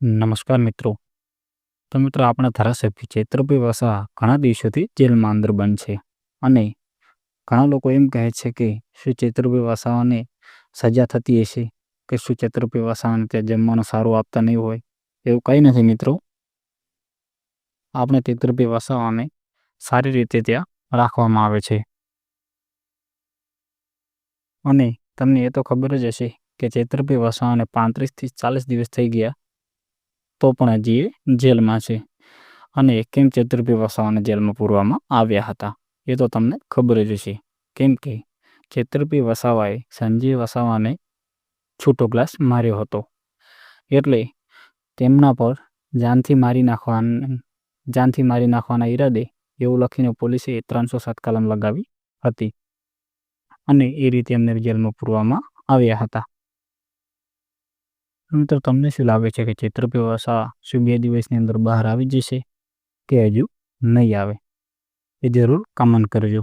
નમસ્કાર મિત્રો. તો મિત્રો આપણા ધારાસભ્ય ચૈત્રભાઈ વસાવા ઘણા દિવસોથી જેલમાં અંદર બંધ છે અને ઘણા લોકો એમ કહે છે કે શું ચૈત્રભાઈ વસાવાને સજા થતી હશે? કે શું ચૈત્રભાઈ વસાવાને ત્યાં જમવાનું સારું આપતા નહીં હોય? એવું કંઈ નથી મિત્રો. આપણે ચૈત્રભાઈ વસાવાને સારી રીતે ત્યાં રાખવામાં આવે છે. અને તમને એ તો ખબર જ હશે કે ચૈત્રભાઈ વસાવાને પાંત્રીસથી ચાલીસ દિવસ થઈ ગયા તો પણ હજી એ જેલમાં છે. અને કેમ ચતુર્ભી વસાવાને જેલમાં પૂરવામાં આવ્યા હતા? એ તો તમને ખબર જ છે કેમ કે ચતુર્ભી વસાવાએ સંજીવ વસાવાને છૂટો ગ્લાસ માર્યો હતો. એટલે તેમના પર જાનથી મારી નાખવા જાનથી મારી નાખવાના ઈરાદે એવું લખીને પોલીસે ત્રણસો સાત કલમ લગાવી હતી. અને એ રીતે એમને જેલમાં પૂરવામાં આવ્યા હતા. મિત્રો, તમને શું લાગે છે કે ચૈત્રપી વ્યવસ્થા શું બે દિવસની અંદર બહાર આવી જશે કે હજુ નહીં આવે? એ જરૂર કમેન્ટ કરજો.